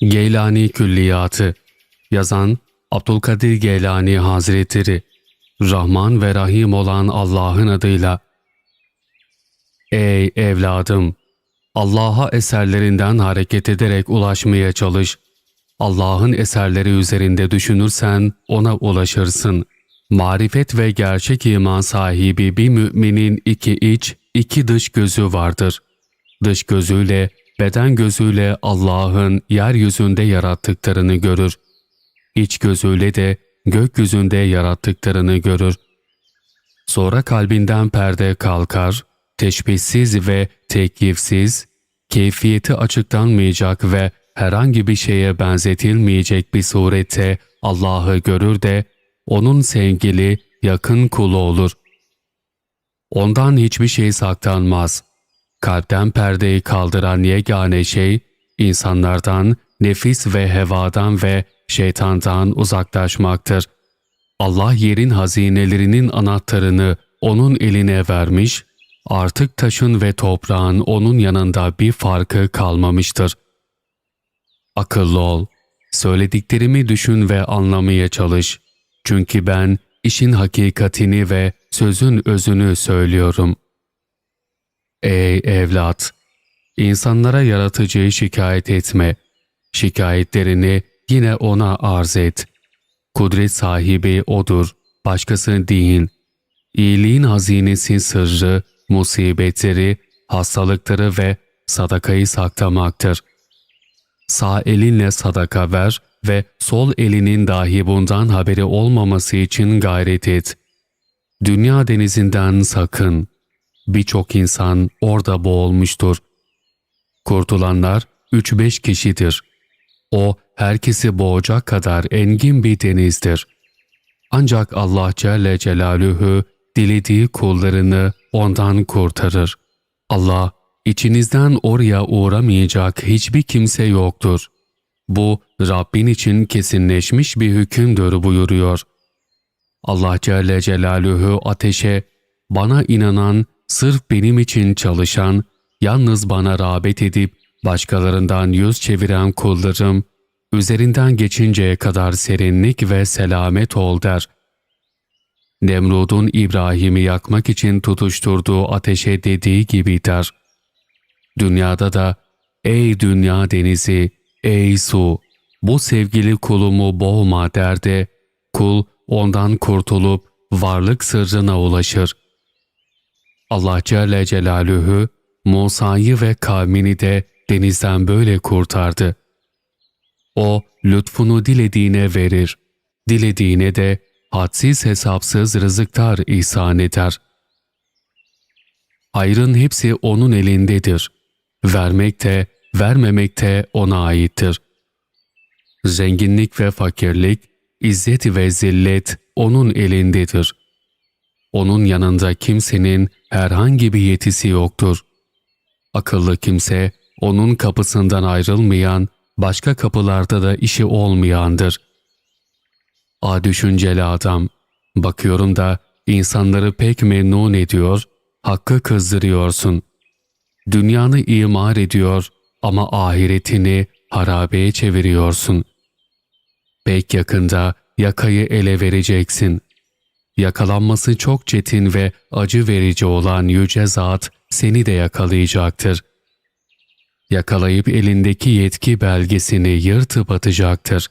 Geylani Külliyatı Yazan Abdülkadir Geylani Hazretleri Rahman ve Rahim olan Allah'ın adıyla Ey evladım! Allah'a eserlerinden hareket ederek ulaşmaya çalış. Allah'ın eserleri üzerinde düşünürsen ona ulaşırsın. Marifet ve gerçek iman sahibi bir müminin iki iç, iki dış gözü vardır. Dış gözüyle, beden gözüyle Allah'ın yeryüzünde yarattıklarını görür. İç gözüyle de gökyüzünde yarattıklarını görür. Sonra kalbinden perde kalkar, teşbihsiz ve tekyifsiz, keyfiyeti açıklanmayacak ve herhangi bir şeye benzetilmeyecek bir surette Allah'ı görür de onun sevgili, yakın kulu olur. Ondan hiçbir şey saklanmaz. Kalpten perdeyi kaldıran yegane şey, insanlardan, nefis ve hevadan ve şeytandan uzaklaşmaktır. Allah yerin hazinelerinin anahtarını onun eline vermiş, artık taşın ve toprağın onun yanında bir farkı kalmamıştır. Akıllı ol, söylediklerimi düşün ve anlamaya çalış. Çünkü ben işin hakikatini ve sözün özünü söylüyorum. Ey evlat! İnsanlara yaratıcıyı şikayet etme. Şikayetlerini yine ona arz et. Kudret sahibi O'dur, başkası değil. İyiliğin hazinesi sırrı, musibetleri, hastalıkları ve sadakayı saklamaktır. Sağ elinle sadaka ver ve sol elinin dahi bundan haberi olmaması için gayret et. Dünya denizinden sakın. Birçok insan orada boğulmuştur. Kurtulanlar 3-5 kişidir. O herkesi boğacak kadar engin bir denizdir. Ancak Allah Celle Celaluhu dilediği kullarını ondan kurtarır. Allah, içinizden oraya uğramayacak hiçbir kimse yoktur. Bu Rabbin için kesinleşmiş bir hükümdür buyuruyor. Allah Celle Celaluhu ateşe, bana inanan, sırf benim için çalışan, yalnız bana rağbet edip başkalarından yüz çeviren kullarım, üzerinden geçinceye kadar serinlik ve selamet ol der. Nemrud'un İbrahim'i yakmak için tutuşturduğu ateşe dediği gibi der. Dünyada da, ey dünya denizi, ey su, bu sevgili kulumu boğma derdi, kul ondan kurtulup varlık sırrına ulaşır. Allah Celle Celaluhu, Musa'yı ve kavmini de denizden böyle kurtardı. O, lütfunu dilediğine verir, dilediğine de hadsiz hesapsız rızıklar ihsan eder. Hayrın hepsi O'nun elindedir. Vermek de, vermemek de O'na aittir. Zenginlik ve fakirlik, izzet ve zillet O'nun elindedir. O'nun yanında kimsenin herhangi bir yetisi yoktur. Akıllı kimse, O'nun kapısından ayrılmayan, başka kapılarda da işi olmayandır. A düşünceli adam, bakıyorum da insanları pek memnun ediyor, hakkı kızdırıyorsun. Dünyanı imar ediyor ama ahiretini harabeye çeviriyorsun. Pek yakında yakayı ele vereceksin. Yakalanması çok çetin ve acı verici olan yüce zat seni de yakalayacaktır. Yakalayıp elindeki yetki belgesini yırtıp atacaktır.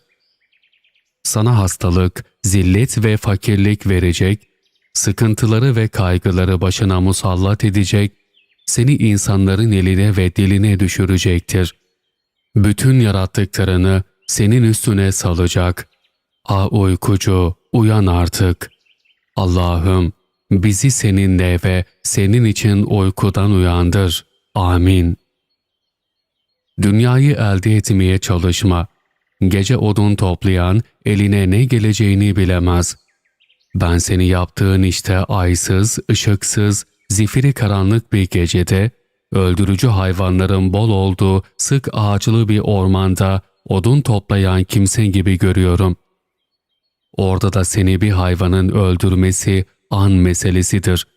Sana hastalık, zillet ve fakirlik verecek, sıkıntıları ve kaygıları başına musallat edecek, seni insanların eline ve diline düşürecektir. Bütün yarattıklarını senin üstüne salacak. A uykucu, uyan artık. Allah'ım bizi seninle ve senin için uykudan uyandır. Amin. Dünyayı elde etmeye çalışma. Gece odun toplayan eline ne geleceğini bilemez. Ben seni yaptığın işte aysız, ışıksız, zifiri karanlık bir gecede, öldürücü hayvanların bol olduğu sık ağaçlı bir ormanda odun toplayan kimse gibi görüyorum. Orada da seni bir hayvanın öldürmesi an meselesidir.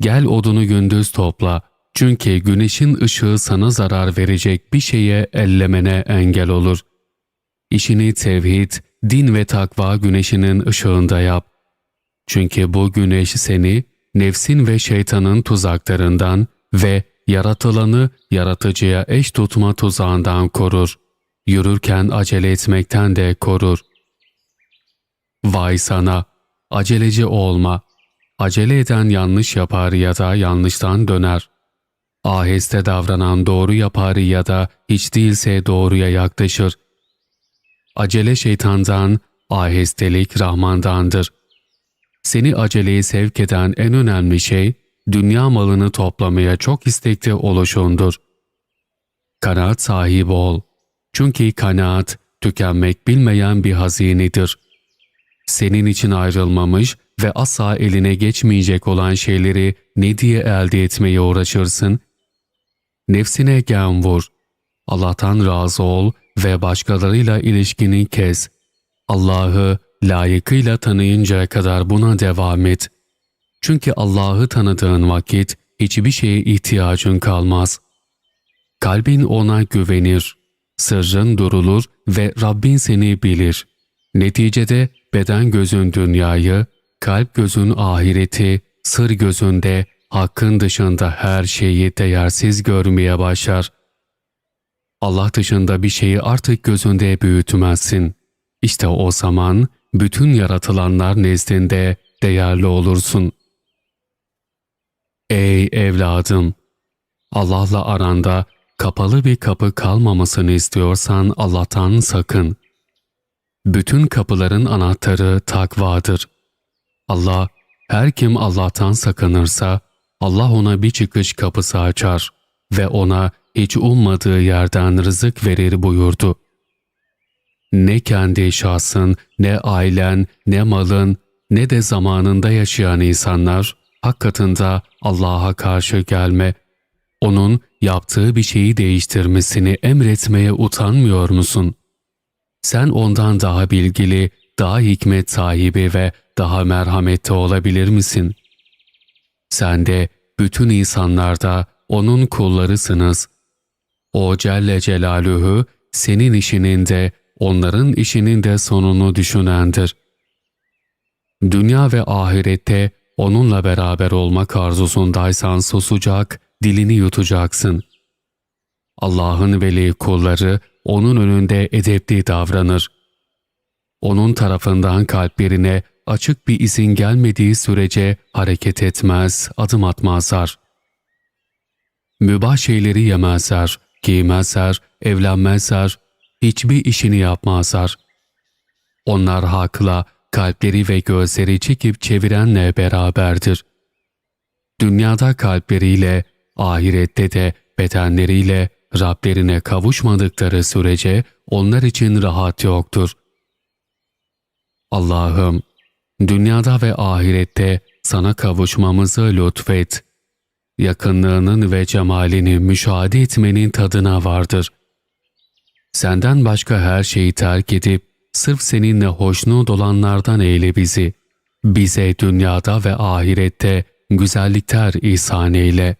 Gel odunu gündüz topla, Çünkü güneşin ışığı sana zarar verecek bir şeye ellemene engel olur. İşini tevhid, din ve takva güneşinin ışığında yap. Çünkü bu güneş seni nefsin ve şeytanın tuzaklarından ve yaratılanı yaratıcıya eş tutma tuzağından korur. Yürürken acele etmekten de korur. Vay sana! Aceleci olma. Acele eden yanlış yapar ya da yanlıştan döner. Aheste davranan doğru yapar ya da hiç değilse doğruya yaklaşır. Acele şeytandan, ahestelik Rahman'dandır. Seni aceleye sevk eden en önemli şey, dünya malını toplamaya çok istekli oluşundur. Kanaat sahibi ol. Çünkü kanaat, tükenmek bilmeyen bir hazinedir. Senin için ayrılmamış ve asla eline geçmeyecek olan şeyleri ne diye elde etmeye uğraşırsın? Nefsine gem vur. Allah'tan razı ol ve başkalarıyla ilişkini kes. Allah'ı layıkıyla tanıyıncaya kadar buna devam et. Çünkü Allah'ı tanıdığın vakit hiçbir şeye ihtiyacın kalmaz. Kalbin ona güvenir, sırrın durulur ve Rabbin seni bilir. Neticede beden gözün dünyayı, kalp gözün ahireti, sır gözünde hakkın dışında her şeyi değersiz görmeye başlar. Allah dışında bir şeyi artık gözünde büyütmezsin. İşte o zaman bütün yaratılanlar nezdinde değerli olursun. Ey evladım! Allah'la aranda kapalı bir kapı kalmamasını istiyorsan Allah'tan sakın. Bütün kapıların anahtarı takvadır. Allah, her kim Allah'tan sakınırsa, Allah ona bir çıkış kapısı açar ve ona hiç ummadığı yerden rızık verir buyurdu. Ne kendi şahsın, ne ailen, ne malın, ne de zamanında yaşayan insanlar, hak katında Allah'a karşı gelme, onun yaptığı bir şeyi değiştirmesini emretmeye utanmıyor musun? Sen ondan daha bilgili, daha hikmet sahibi ve daha merhametli olabilir misin? Sen de bütün insanlarda onun kullarısınız. O Celle Celaluhu senin işinin de onların işinin de sonunu düşünendir. Dünya ve ahirette onunla beraber olmak arzusundaysan susacak, dilini yutacaksın. Allah'ın veli kulları onun önünde edepli davranır. Onun tarafından kalplerine açık bir izin gelmediği sürece hareket etmez, adım atmazlar. Mübah şeyleri yemezler, giymezler, evlenmezler, hiçbir işini yapmazlar. Onlar hakla, kalpleri ve gözleri çekip çevirenle beraberdir. Dünyada kalpleriyle, ahirette de bedenleriyle Rablerine kavuşmadıkları sürece onlar için rahat yoktur. Allah'ım, dünyada ve ahirette sana kavuşmamızı lütfet. Yakınlığının ve cemalini müşahede etmenin tadına vardır. Senden başka her şeyi terk edip sırf seninle hoşnut olanlardan eyle bizi. Bize dünyada ve ahirette güzellikler ihsan eyle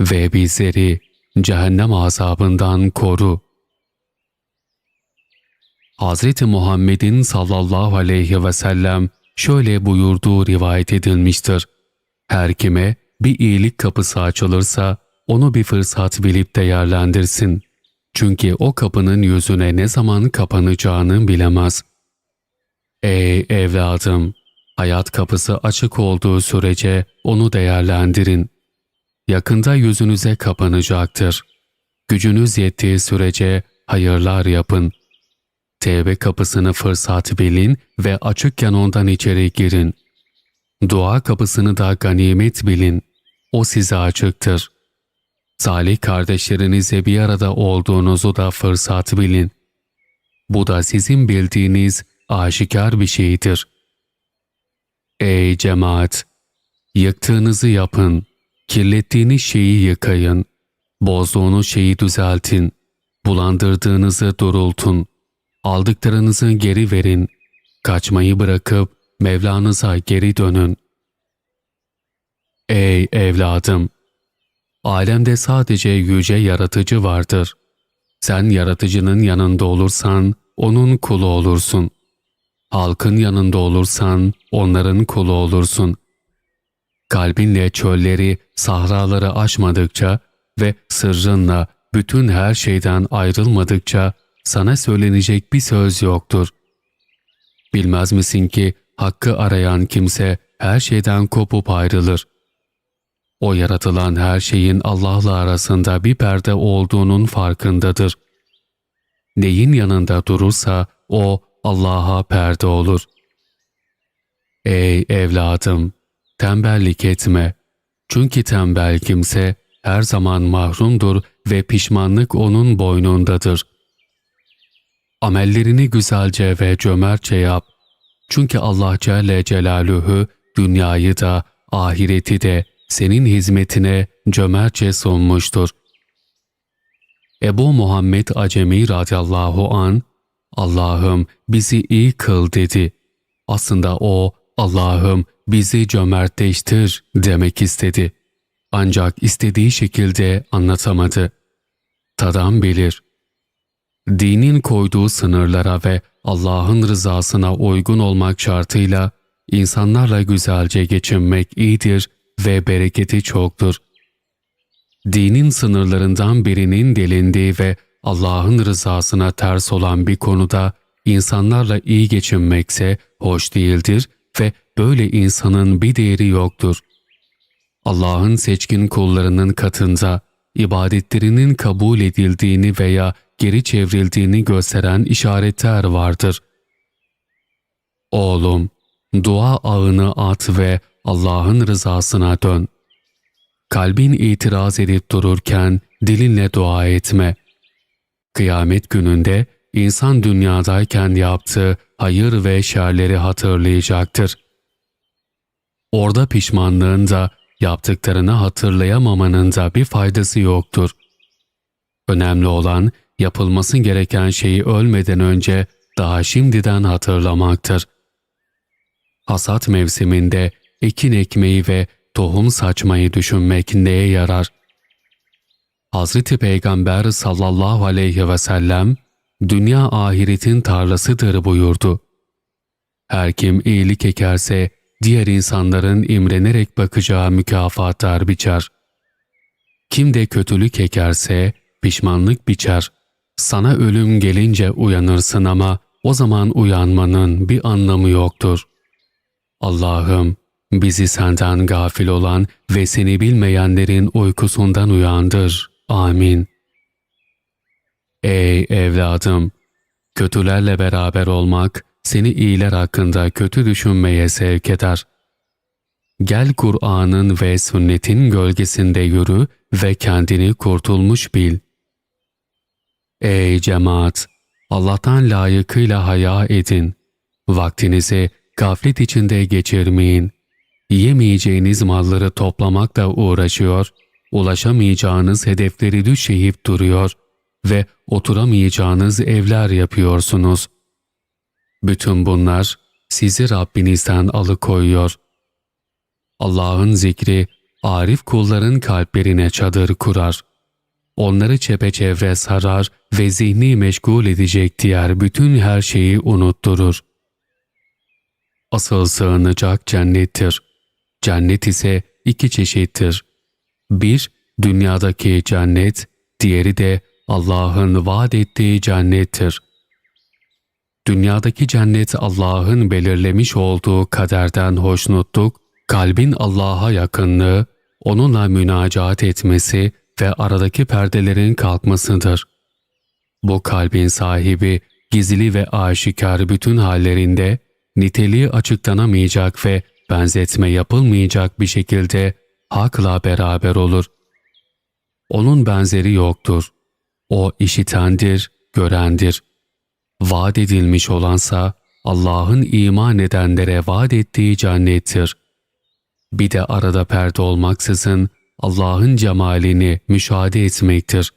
ve bizleri cehennem azabından koru. Hz. Muhammed'in sallallahu aleyhi ve sellem şöyle buyurduğu rivayet edilmiştir. Her kime bir iyilik kapısı açılırsa onu bir fırsat bilip değerlendirsin. Çünkü o kapının yüzüne ne zaman kapanacağını bilemez. Ey evladım! Hayat kapısı açık olduğu sürece onu değerlendirin. Yakında yüzünüze kapanacaktır. Gücünüz yettiği sürece hayırlar yapın. Tevbe kapısını fırsat bilin ve açıkken ondan içeri girin. Dua kapısını da ganimet bilin. O size açıktır. Salih kardeşlerinizle bir arada olduğunuzu da fırsat bilin. Bu da sizin bildiğiniz aşikar bir şeydir. Ey cemaat! Yıktığınızı yapın. Kirlettiğiniz şeyi yıkayın. Bozduğunuz şeyi düzeltin. Bulandırdığınızı durultun. Aldıklarınızı geri verin. Kaçmayı bırakıp Mevlanıza geri dönün. Ey evladım! alemde sadece yüce yaratıcı vardır. Sen yaratıcının yanında olursan onun kulu olursun. Halkın yanında olursan onların kulu olursun. Kalbinle çölleri, sahraları aşmadıkça ve sırrınla bütün her şeyden ayrılmadıkça sana söylenecek bir söz yoktur. Bilmez misin ki hakkı arayan kimse her şeyden kopup ayrılır. O yaratılan her şeyin Allah'la arasında bir perde olduğunun farkındadır. Neyin yanında durursa o Allah'a perde olur. Ey evladım! Tembellik etme. Çünkü tembel kimse her zaman mahrumdur ve pişmanlık onun boynundadır. Amellerini güzelce ve cömertçe yap. Çünkü Allah Celle Celaluhu dünyayı da ahireti de senin hizmetine cömertçe sunmuştur. Ebu Muhammed Acemi radıyallahu an Allah'ım bizi iyi kıl dedi. Aslında o Allah'ım bizi cömertleştir demek istedi. Ancak istediği şekilde anlatamadı. Tadan bilir. Dinin koyduğu sınırlara ve Allah'ın rızasına uygun olmak şartıyla insanlarla güzelce geçinmek iyidir ve bereketi çoktur. Dinin sınırlarından birinin delindiği ve Allah'ın rızasına ters olan bir konuda insanlarla iyi geçinmekse hoş değildir ve böyle insanın bir değeri yoktur. Allah'ın seçkin kullarının katında ibadetlerinin kabul edildiğini veya geri çevrildiğini gösteren işaretler vardır. Oğlum, dua ağını at ve Allah'ın rızasına dön. Kalbin itiraz edip dururken dilinle dua etme. Kıyamet gününde insan dünyadayken yaptığı hayır ve şerleri hatırlayacaktır. Orada pişmanlığın da yaptıklarını hatırlayamamanın da bir faydası yoktur. Önemli olan yapılması gereken şeyi ölmeden önce daha şimdiden hatırlamaktır. Hasat mevsiminde ekin ekmeği ve tohum saçmayı düşünmek neye yarar? Hazreti Peygamber sallallahu aleyhi ve sellem, dünya ahiretin tarlasıdır buyurdu. Her kim iyilik ekerse, diğer insanların imrenerek bakacağı mükafatlar biçer. Kim de kötülük ekerse, pişmanlık biçer. Sana ölüm gelince uyanırsın ama o zaman uyanmanın bir anlamı yoktur. Allah'ım bizi senden gafil olan ve seni bilmeyenlerin uykusundan uyandır. Amin. Ey evladım! Kötülerle beraber olmak seni iyiler hakkında kötü düşünmeye sevk eder. Gel Kur'an'ın ve sünnetin gölgesinde yürü ve kendini kurtulmuş bil. Ey cemaat! Allah'tan layıkıyla haya edin. Vaktinizi gaflet içinde geçirmeyin. Yemeyeceğiniz malları toplamakla uğraşıyor, ulaşamayacağınız hedefleri düşeyip duruyor ve oturamayacağınız evler yapıyorsunuz. Bütün bunlar sizi Rabbinizden alıkoyuyor. Allah'ın zikri arif kulların kalplerine çadır kurar. Onları çepeçevre sarar ve zihni meşgul edecek diğer bütün her şeyi unutturur. Asıl sığınacak cennettir. Cennet ise iki çeşittir. Bir, dünyadaki cennet, diğeri de Allah'ın vaat ettiği cennettir. Dünyadaki cennet Allah'ın belirlemiş olduğu kaderden hoşnutluk, kalbin Allah'a yakınlığı, onunla münacaat etmesi ve aradaki perdelerin kalkmasıdır. Bu kalbin sahibi gizli ve aşikar bütün hallerinde niteliği açıklanamayacak ve benzetme yapılmayacak bir şekilde hakla beraber olur. Onun benzeri yoktur. O işitendir, görendir. Vaat edilmiş olansa Allah'ın iman edenlere vaat ettiği cennettir. Bir de arada perde olmaksızın Allah'ın cemalini müşahede etmektir.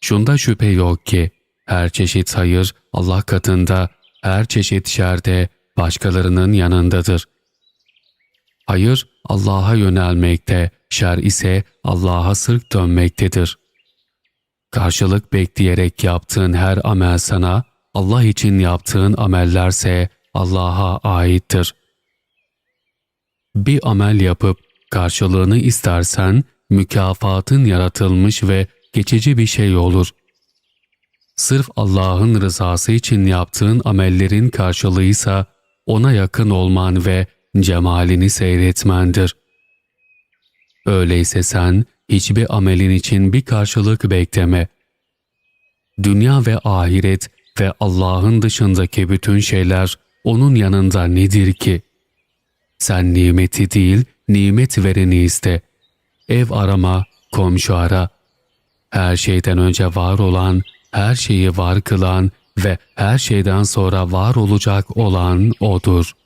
Şunda şüphe yok ki her çeşit hayır Allah katında, her çeşit şerde başkalarının yanındadır. Hayır Allah'a yönelmekte, şer ise Allah'a sırt dönmektedir. Karşılık bekleyerek yaptığın her amel sana, Allah için yaptığın amellerse Allah'a aittir. Bir amel yapıp karşılığını istersen mükafatın yaratılmış ve geçici bir şey olur. Sırf Allah'ın rızası için yaptığın amellerin karşılığıysa ona yakın olman ve cemalini seyretmendir. Öyleyse sen hiçbir amelin için bir karşılık bekleme. Dünya ve ahiret ve Allah'ın dışındaki bütün şeyler onun yanında nedir ki? Sen nimeti değil, nimet vereni iste. Ev arama, komşu ara. Her şeyden önce var olan, her şeyi var kılan ve her şeyden sonra var olacak olan O'dur.''